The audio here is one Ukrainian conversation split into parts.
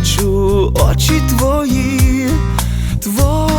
бачу очі твої, твої.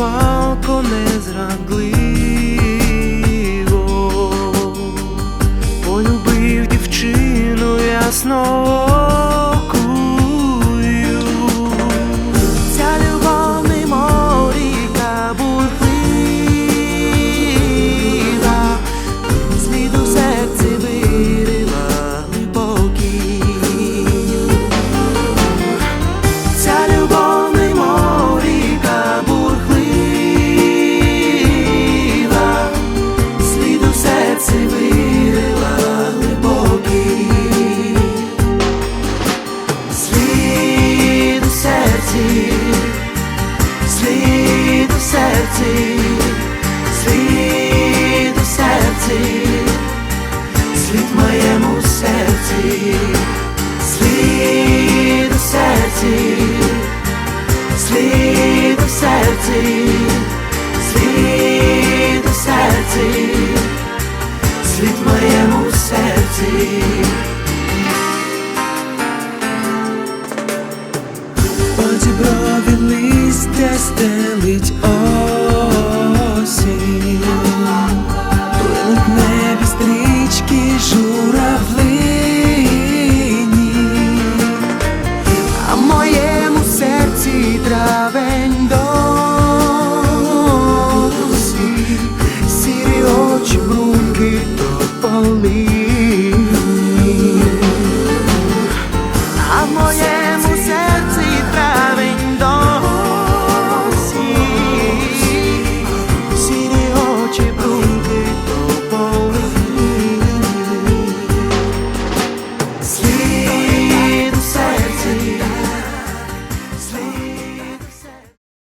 палко незрадливо, полюбив дівчину ясного. серці. Одіброві листя стелить осінь